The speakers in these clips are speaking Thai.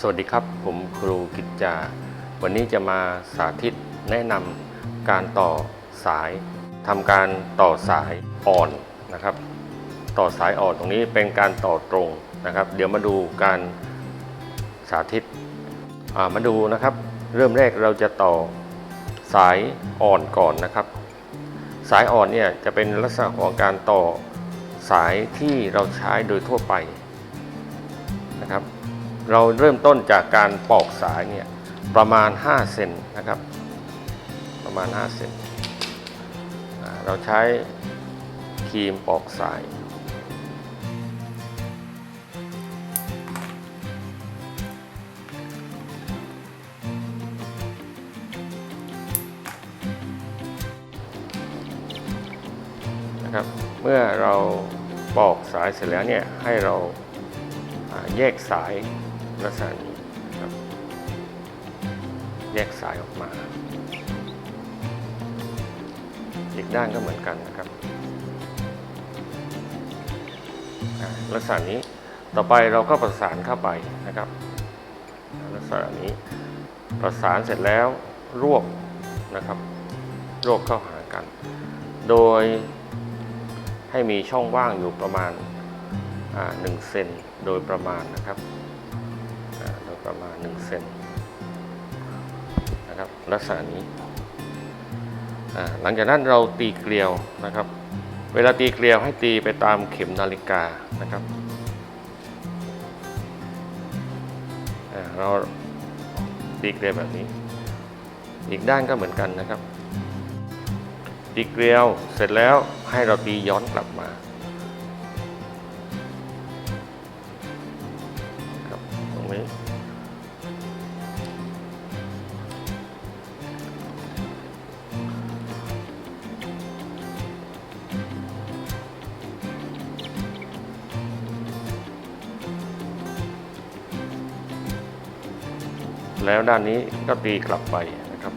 สวัสดีครับ ผมครูกิจจา วันนี้จะมาสาธิตแนะนำการต่อสายทำการต่อสายอ่อนนะครับ ต่อสายอ่อนตรงนี้เป็นการต่อตรงนะครับ เดี๋ยวมาดูการสาธิตามาดูนะครับ เริ่มแรกเราจะต่อสายอ่อนก่อนนะครับ สายอ่อนเนี่ยจะเป็นลักษณะของการต่อสายที่เราใช้โดยทั่วไป เราเริ่มต้นจากการปอกสายเนี่ยประมาณ 5 เซนนะครับ ประมาณ 5 เซนเราใช้ครีมปอกสายนะครับเมื่อเราปอกสายเสร็จแล้วเนี่ยให้เราแยกสาย ลักษณะนี้ครับ แยกสายออกมา อีกด้านก็เหมือนกันนะครับลักษณะนี้ต่อไปเราก็ประสานเข้าไปนะครับลักษณะนี้ประสานเสร็จแล้วรวบนะครับรวบเข้าหากัน โดยให้มีช่องว่างอยู่ประมาณอ่าหนึ่งเซนโดยประมาณนะครับ ประมาณ1เซนนะครับลักษณะนี้หลังจากนั้นเราตีเกลียวนะครับ เวลาตีเกลียวให้ตีไปตามเข็มนาฬิกานะครับเราตีเกลียวแบบนี้ อีกด้านก็เหมือนกันนะครับ ตีเกลียวเสร็จแล้วให้เราตีย้อนกลับมา แล้วด้านนี้ก็ตีกลับไปนะครับ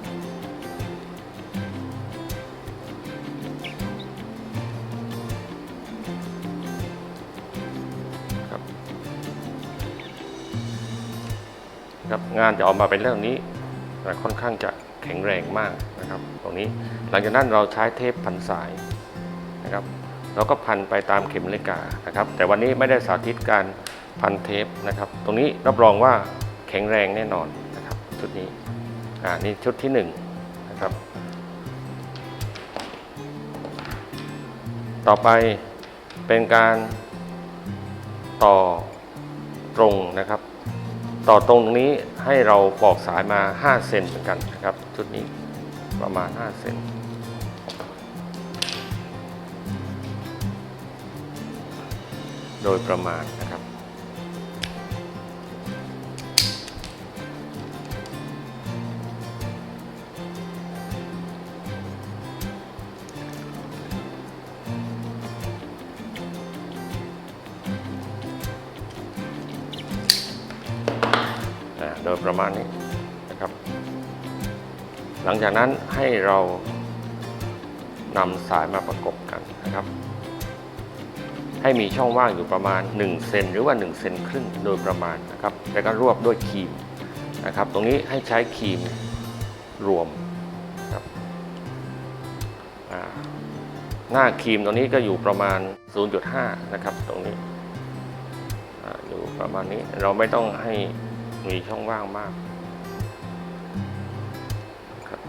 ครับครับงานจะออกมาเป็นเรื่องนี้แต่ค่อนข้างจะแข็งแรงมากนะครับ ตรงนี้หลังจากนั้นเราใช้เทปพันสายนะครับเราก็พันไปตามเข็มนาฬิกานะครับ แต่วันนี้ไม่ได้สาธิตการพันเทปนะครับ ตรงนี้รับรองว่าแข็งแรงแน่นอน ชุดนี้อ่านี่ชุดที่หนึ่งนะครับ ต่อไปเป็นการต่อตรงนะครับ ต่อตรงนี้ให้เราปอกสายมา 5 เซนเหมือนกันนะครับ ชุดนี้ประมาณ 5 เซนโดยประมาณนะครับ โดยประมาณนี้นะครับ หลังจากนั้นให้เรานำสายมาประกบกันนะครับ ให้มีช่องว่างอยู่ประมาณ 1 เซนหรือว่า 1 เซนครึ่งโดยประมาณนะครับ แล้วก็รวบด้วยครีมนะครับ ตรงนี้ให้ใช้ครีมรวมครับหน้าครีมตรงนี้ก็อยู่ประมาณ 0.5 นะครับ ตรงนี้อ่าอยู่ประมาณนี้เราไม่ต้องให้ มีช่องว่างมากครับ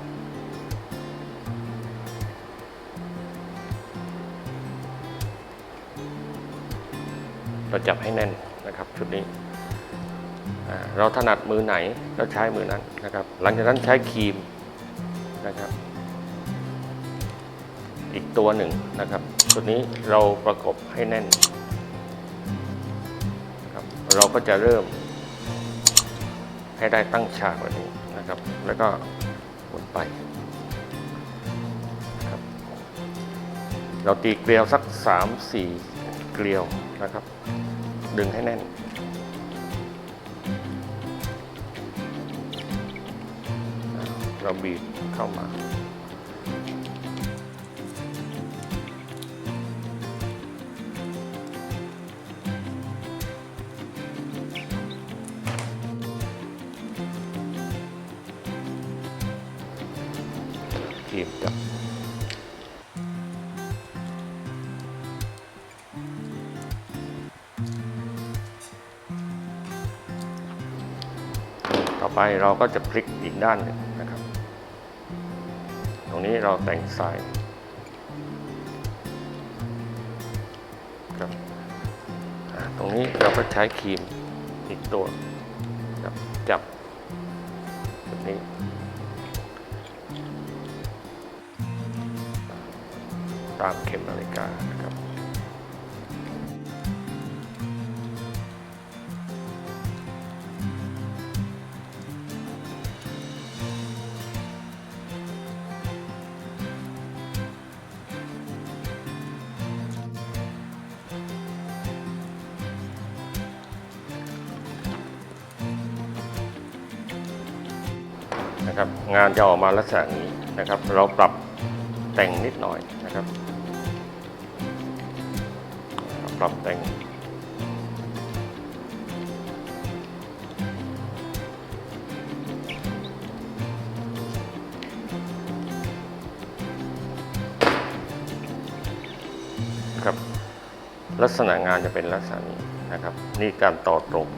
เราจับให้แน่นนะครับชุดนี้ เราถนัดมือไหนก็ใช้มือนั้นนะครับ หลังจากนั้นใช้ครีมนะครับ อีกตัวหนึ่งนะครับชุดนี้เราประกบให้แน่นนะครับเราก็จะเริ่ม ให้ได้ตั้งฉากแบบนี้นะครับ แล้วก็หมุนไปครับ เราตีเกลียวสัก 3-4 เกลียวนะครับ ดึงให้แน่นเราบีบเข้ามาีมจับต่อไปเราก็จะพลิกอีกด้านหนึ่งนะครับ ตรงนี้เราแต่งสายครับตรงนี้เราก็ใช้ครีมอีกตัวครับจับแบบนี้ ตามเข็มนาฬิกานะครับนะครับงานจะออกมาลักษณะนี้นะครับ เราปรับ แต่งนิดหน่อยนะครับ ปรับแต่ง ครับ ลักษณะงานจะเป็นลักษณะนี้นะครับ นี่การต่อตรง